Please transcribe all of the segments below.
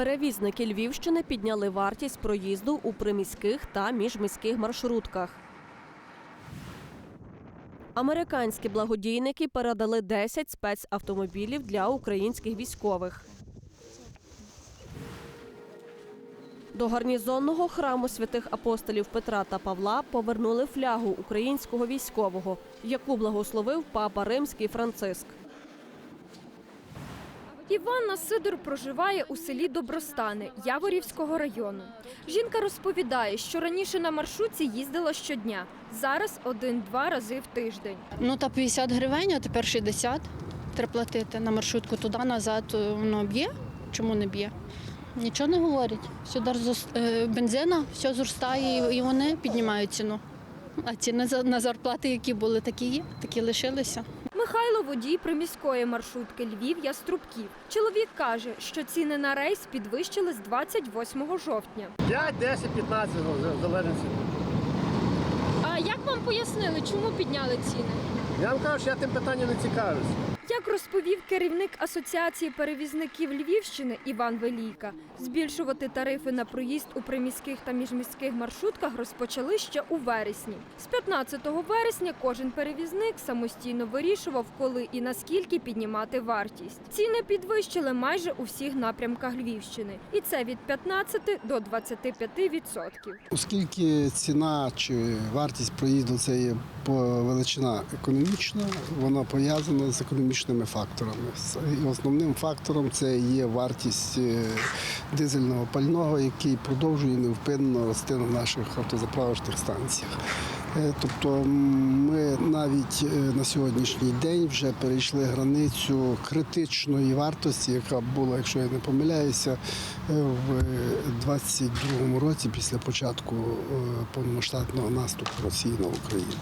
Перевізники Львівщини підняли вартість проїзду у приміських та міжміських маршрутках. Американські благодійники передали 10 спецавтомобілів для українських військових. До гарнізонного храму святих апостолів Петра та Павла повернули флягу українського військового, яку благословив папа Римський Франциск. Іванна Сидор проживає у селі Добростани Яворівського району. Жінка розповідає, що раніше на маршрутці їздила щодня, зараз один-два рази в тиждень. Ну та 50 гривень, а тепер 60. Треба платити на маршрутку туди, назад. Воно б'є? Чому не б'є? Нічого не говорять. Сюди е, бензина, все зростає, і вони піднімають ціну. А ціни на зарплати, які були, такі є, такі лишилися. Михайло водій приміської маршрутки Львів Яструбків. Чоловік каже, що ціни на рейс підвищили з 28 жовтня. 5, 10, 15, ну, в залежності. А як вам пояснили, чому підняли ціни? Я вам кажу, що я тим питанням не цікавлюсь. Як розповів керівник Асоціації перевізників Львівщини Іван Велійка, збільшувати тарифи на проїзд у приміських та міжміських маршрутках розпочали ще у вересні. З 15 вересня кожен перевізник самостійно вирішував, коли і наскільки піднімати вартість. Ціни підвищили майже у всіх напрямках Львівщини, і це від 15 до 25 відсотків. Оскільки ціна чи вартість проїзду це є величина економічна, вона пов'язана з економічними факторами. І основним фактором це є вартість е, дизельного пального, який продовжує невпинно рости на наших автозаправочних станціях. Е, Тобто ми навіть е, на сьогоднішній день вже перейшли границю критичної вартості, яка була, якщо я не помиляюся, е, в 22-му році після початку повномасштабного наступу Росії на Україну.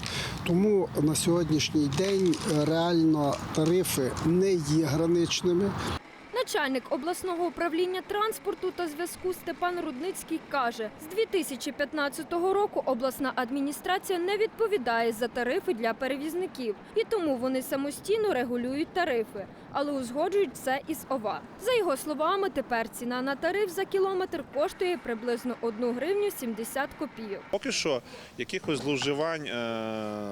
Тому на сьогоднішній день реально тарифи не є граничними. Начальник обласного управління транспорту та зв'язку Степан Рудницький каже, з 2015 року обласна адміністрація не відповідає за тарифи для перевізників, і тому вони самостійно регулюють тарифи, але узгоджують це із ОВА. За його словами, тепер ціна на тариф за кілометр коштує приблизно 1 гривню 70 копійок. Поки що якихось зловживань е,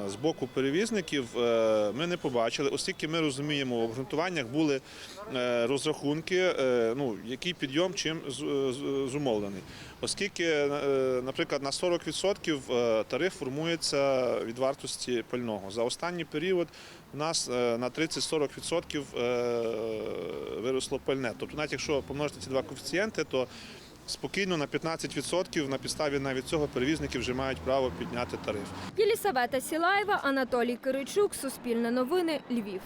з боку перевізників е, ми не побачили, оскільки ми розуміємо, в обґрунтуваннях були розрахунки, е, ну, який підйом чим з- зумовлений. Оскільки, е, наприклад, на 40% е, тариф формується від вартості пального. За останній період у нас е, на 30-40% е, виросло пальне. Тобто, навіть якщо помножити ці два коефіцієнти, то спокійно на 15% на підставі навіть цього перевізники вже мають право підняти тариф. Єлісавета Сілаєва, Анатолій Киричук, Суспільне новини, Львів.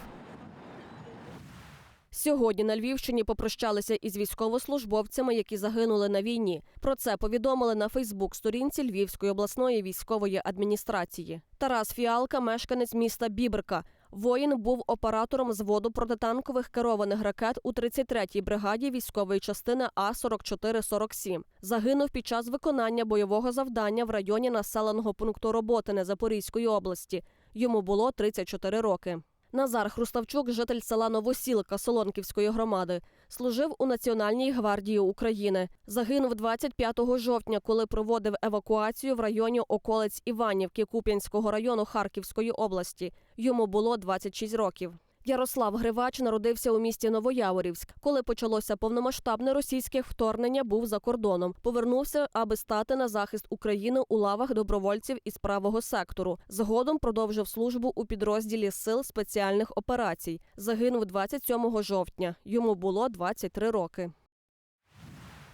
Сьогодні на Львівщині попрощалися із військовослужбовцями, які загинули на війні. Про це повідомили на Фейсбук-сторінці Львівської обласної військової адміністрації. Тарас Фіалка, мешканець міста Бібрка. Воїн був оператором зводу протитанкових керованих ракет у 33-й бригаді військової частини А 4447 Загинув під час виконання бойового завдання в районі населеного пункту Роботине Запорізької області. Йому було 34 роки. Назар Хруставчук, житель села Новосілка Солонківської громади, служив у Національній гвардії України. Загинув 25 жовтня, коли проводив евакуацію в районі околиць Іванівки Куп'янського району Харківської області. Йому було 26 років. Ярослав Гривач народився у місті Новояворівськ. Коли почалося повномасштабне російське вторгнення, був за кордоном. Повернувся, аби стати на захист України у лавах добровольців із правого сектору. Згодом продовжив службу у підрозділі сил спеціальних операцій. Загинув 27 жовтня. Йому було 23 роки.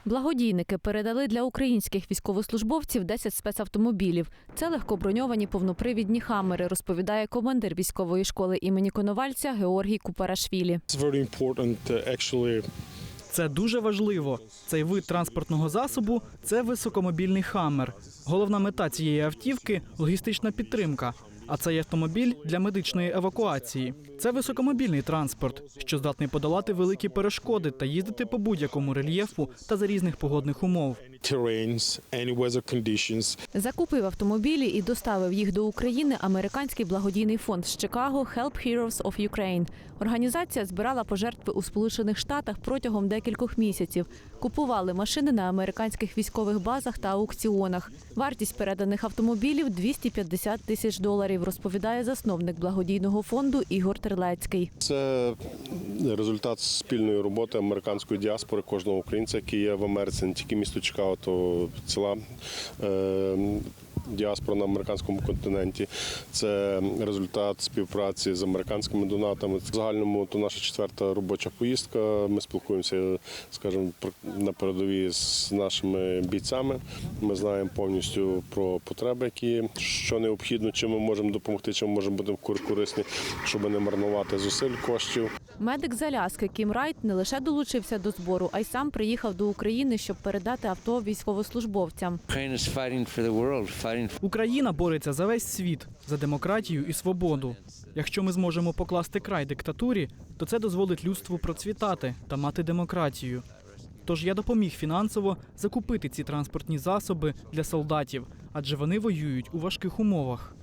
Благодійники передали для українських військовослужбовців 10 спецавтомобілів. Це легкоброньовані повнопривідні хамери, розповідає командир військової школи імені Коновальця Георгій Купарашвілі. Це дуже важливо. Цей вид транспортного засобу це високомобільний хаммер. Головна мета цієї автівки логістична підтримка. А цей автомобіль для медичної евакуації. Це високомобільний транспорт, що здатний подолати великі перешкоди та їздити по будь-якому рельєфу та за різних погодних умов. Terrains, any weather conditions. Закупив автомобілі і доставив їх до України американський благодійний фонд з Чикаго Help Heroes of Ukraine. Організація збирала пожертви у Сполучених Штатах протягом декількох місяців. Купували машини на американських військових базах та аукціонах. Вартість переданих автомобілів 250 тисяч доларів, розповідає засновник благодійного фонду Ігор Терлецький. Це результат спільної роботи американської діаспори кожного українця, який є в Америці, не тільки місто Чикаго, то ціла е, діаспора на американському континенті. Це результат співпраці з американськими донатами. В загальному то наша четверта робоча поїздка. Ми спілкуємося, скажімо, про- на передовій з нашими бійцями. Ми знаємо повністю про потреби, які що необхідно, чим ми можемо допомогти, чим можемо бути корисні, щоб не марнувати зусиль коштів. Медик з Аляски Кім Райт не лише долучився до збору, а й сам приїхав до України, щоб передати авто військовослужбовцям. Україна бореться за весь світ, за демократію і свободу. Якщо ми зможемо покласти край диктатурі, то це дозволить людству процвітати та мати демократію. Тож я допоміг фінансово закупити ці транспортні засоби для солдатів, адже вони воюють у важких умовах.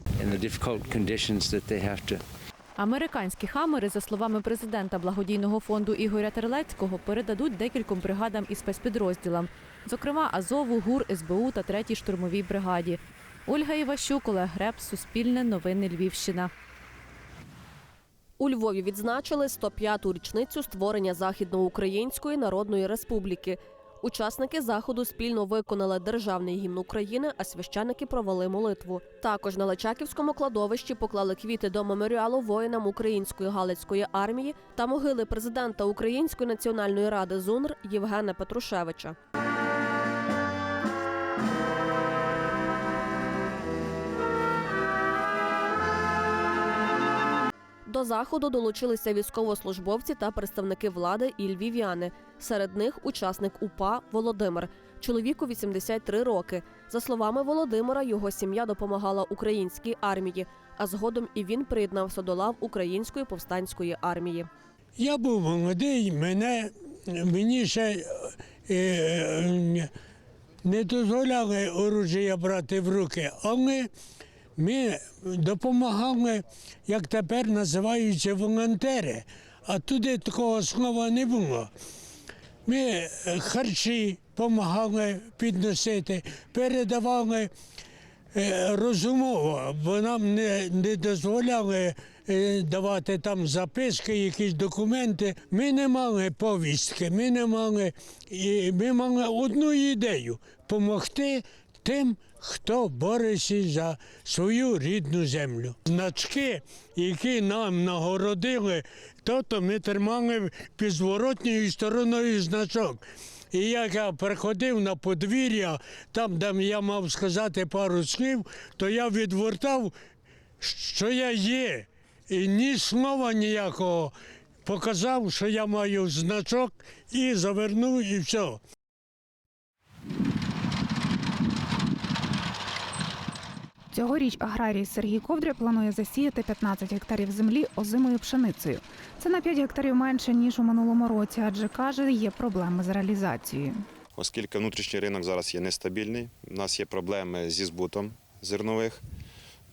Американські хамери, за словами президента благодійного фонду Ігоря Терлецького, передадуть декільком бригадам і спецпідрозділам, зокрема Азову, ГУР, СБУ та третій штурмовій бригаді. Ольга Іващук, Олег Греб, Суспільне, Новини Львівщина. У Львові відзначили 105-ту річницю створення Західноукраїнської Народної Республіки. Учасники заходу спільно виконали державний гімн України, а священики провели молитву. Також на Личаківському кладовищі поклали квіти до меморіалу воїнам Української Галицької армії та могили президента Української національної ради ЗУНР Євгена Петрушевича. Заходу долучилися військовослужбовці та представники влади і львів'яни. Серед них учасник УПА Володимир. Чоловіку 83 роки. За словами Володимира, його сім'я допомагала українській армії, а згодом і він приєднався до лав української повстанської армії. Я був молодий, мене, мені ще е, е, не дозволяли оружія брати в руки, але ми допомагали, як тепер називаються волонтери, а туди такого слова не було. Ми е, харчі допомагали підносити, передавали е, розумово, бо нам не, не дозволяли е, давати там записки, якісь документи. Ми не мали повістки, ми не мали, ми мали одну ідею допомогти тим, хто бореться за свою рідну землю. Значки, які нам нагородили, тобто ми тримали під зворотньою стороною значок. І як я приходив на подвір'я, там, де я мав сказати пару слів, то я відвертав, що я є. І ні слова ніякого показав, що я маю значок, і завернув, і все. Цьогоріч аграрій Сергій Ковдря планує засіяти 15 гектарів землі озимою пшеницею. Це на 5 гектарів менше ніж у минулому році, адже каже, є проблеми з реалізацією. оскільки внутрішній ринок зараз є нестабільний, у нас є проблеми зі збутом зернових.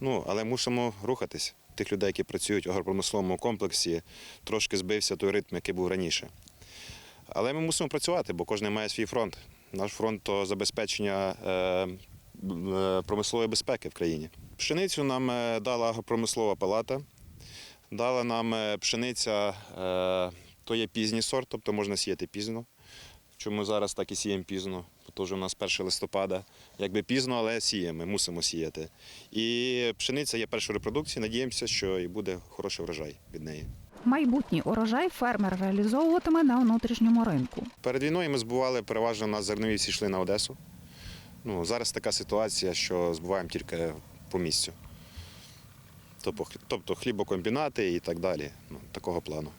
Ну, але мусимо рухатись. Тих людей, які працюють в агропромисловому комплексі, трошки збився той ритм, який був раніше. Але ми мусимо працювати, бо кожен має свій фронт. Наш фронт то забезпечення е, промислової безпеки в країні. Пшеницю нам е, дала агропромислова палата, дала нам е, пшениця, е, то є пізній сорт, тобто можна сіяти пізно. Чому зараз так і сіємо пізно? Бо у нас 1 листопада. Якби пізно, але сіємо, мусимо сіяти. І пшениця є першою репродукцією. Надіємося, що і буде хороший врожай від неї. Майбутній урожай фермер реалізовуватиме на внутрішньому ринку. Перед війною ми збували переважно на зернові всі йшли на Одесу. Ну, зараз така ситуація, що збуваємо тільки по місцю. Тобто, тобто хлібокомбінати і так далі. Ну, такого плану.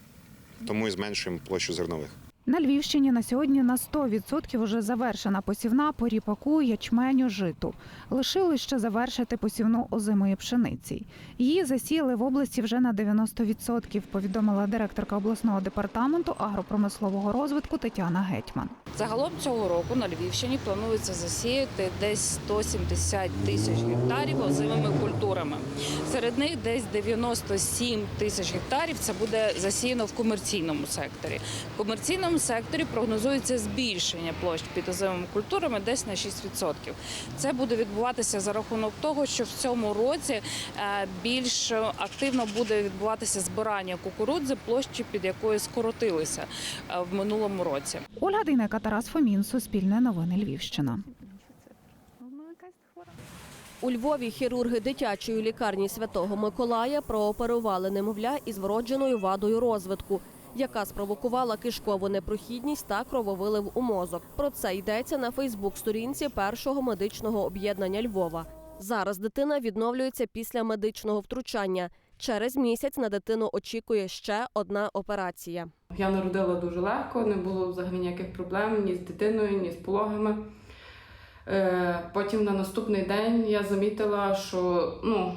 Тому і зменшуємо площу зернових. На Львівщині на сьогодні на 100% вже завершена посівна по ріпаку, ячменю, житу. Лишилось ще завершити посівну озимої пшениці. Її засіяли в області вже на 90%, повідомила директорка обласного департаменту агропромислового розвитку Тетяна Гетьман. Загалом цього року на Львівщині планується засіяти десь 170 тисяч гектарів озимими культурами. Серед них десь 97 тисяч гектарів це буде засіяно в комерційному секторі. В комерційному секторі прогнозується збільшення площ під озимими культурами десь на 6%. Це буде відбуватися за рахунок того, що в цьому році е, більш активно буде відбуватися збирання кукурудзи, площі під якою скоротилися е, в минулому році. Ольга Дейнека, Тарас Фомін, Суспільне новини Львівщина. У Львові хірурги дитячої лікарні Святого Миколая прооперували немовля із вродженою вадою розвитку, яка спровокувала кишкову непрохідність та крововилив у мозок. Про це йдеться на Фейсбук-сторінці першого медичного об'єднання Львова. Зараз дитина відновлюється після медичного втручання. Через місяць на дитину очікує ще одна операція. Я народила дуже легко, не було взагалі ніяких проблем ні з дитиною, ні з пологами. Е, Потім на наступний день я замітила, що ну,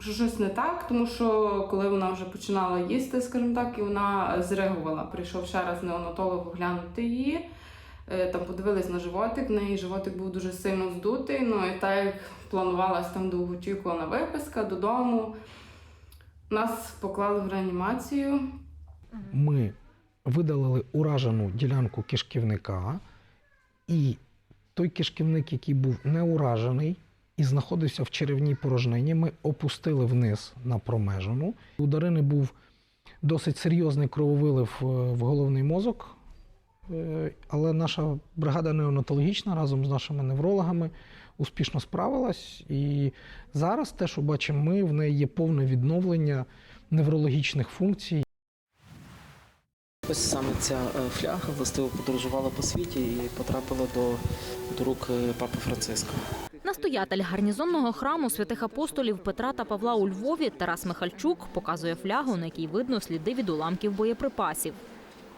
що щось не так, тому що коли вона вже починала їсти, скажімо так, і вона зреагувала. Прийшов ще раз неонатолог оглянути її. Е, Там подивились на животик, в неї животик був дуже сильно здутий. Ну і так як планувалась там довгоочікувана виписка додому. Нас поклали в реанімацію. ми видалили уражену ділянку кишківника, і той кишківник, який був не уражений і знаходився в черевній порожнині, ми опустили вниз на промежину. У Дарини був досить серйозний крововилив е, в головний мозок. Е, Але наша бригада неонатологічна разом з нашими неврологами успішно справилась. І зараз те, що бачимо ми, в неї є повне відновлення неврологічних функцій. Ось саме ця е, фляга властиво подорожувала по світі і потрапила до, до рук папи Франциска. Настоятель гарнізонного храму святих апостолів Петра та Павла у Львові Тарас Михальчук показує флягу, на якій видно сліди від уламків боєприпасів.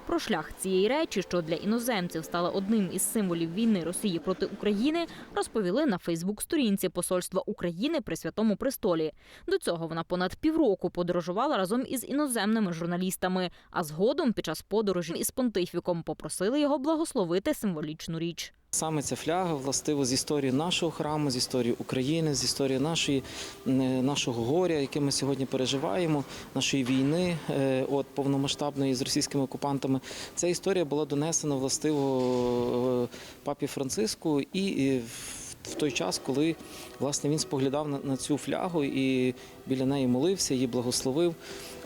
Про шлях цієї речі, що для іноземців стала одним із символів війни Росії проти України, розповіли на Фейсбук-сторінці Посольства України при Святому Престолі. До цього вона понад півроку подорожувала разом із іноземними журналістами, а згодом під час подорожі із понтифіком попросили його благословити символічну річ. Саме ця фляга властиво з історії нашого храму, з історії України, з історії нашої, е, нашого горя, яке ми сьогодні переживаємо, нашої війни, е, от повномасштабної з російськими окупантами. Ця історія була донесена властиво е, папі Франциску і і в- в той час, коли власне він споглядав на, на цю флягу і біля неї молився, її благословив.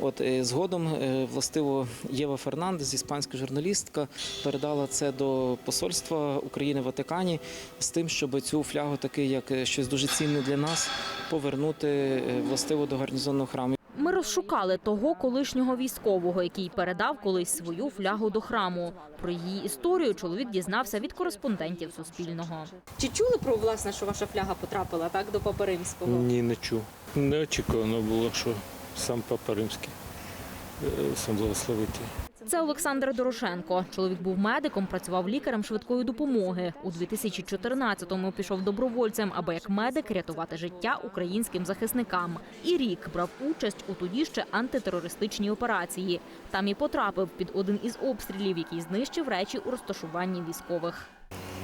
От е, згодом е, властиво Єва Фернандес, іспанська журналістка, передала це до посольства України в Ватикані з тим, щоб цю флягу, таки як щось дуже цінне для нас, повернути е, властиво до гарнізонного храму. Розшукали того колишнього військового, який передав колись свою флягу до храму. Про її історію чоловік дізнався від кореспондентів Суспільного. Чи чули про власне, що ваша фляга потрапила так до Папи Римського? Ні, не чув. Неочікувано було, що сам Папа Римський е, сам благословити. Це Олександр Дорошенко. Чоловік був медиком, працював лікарем швидкої допомоги. У 2014-му пішов добровольцем, аби як медик рятувати життя українським захисникам. І рік брав участь у тоді ще антитерористичній операції. Там і потрапив під один із обстрілів, який знищив речі у розташуванні військових.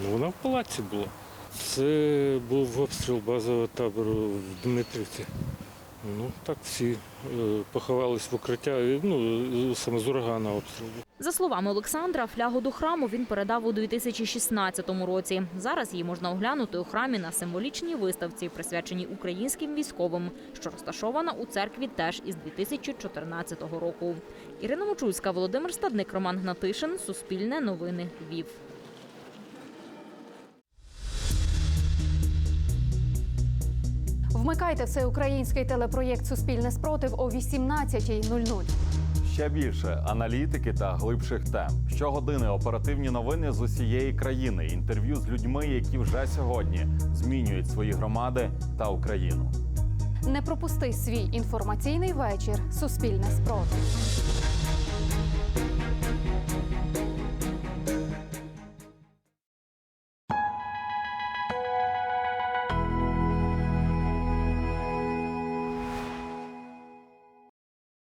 Ну, вона в палаці була. Це був обстріл базового табору в Дмитрівці. Ну, так всі е, поховались в укриття, ну, саме з урагана обстріл. був. За словами Олександра, флягу до храму він передав у 2016 році. Зараз її можна оглянути у храмі на символічній виставці, присвяченій українським військовим, що розташована у церкві теж із 2014 року. Ірина Мочульська, Володимир Стадник, Роман Гнатишин, Суспільне новини, Львів. Вмикайте всеукраїнський телепроєкт Суспільне спротив о 18.00. Ще більше аналітики та глибших тем. Щогодини оперативні новини з усієї країни. Інтерв'ю з людьми, які вже сьогодні змінюють свої громади та Україну. Не пропусти свій інформаційний вечір. Суспільне спротив.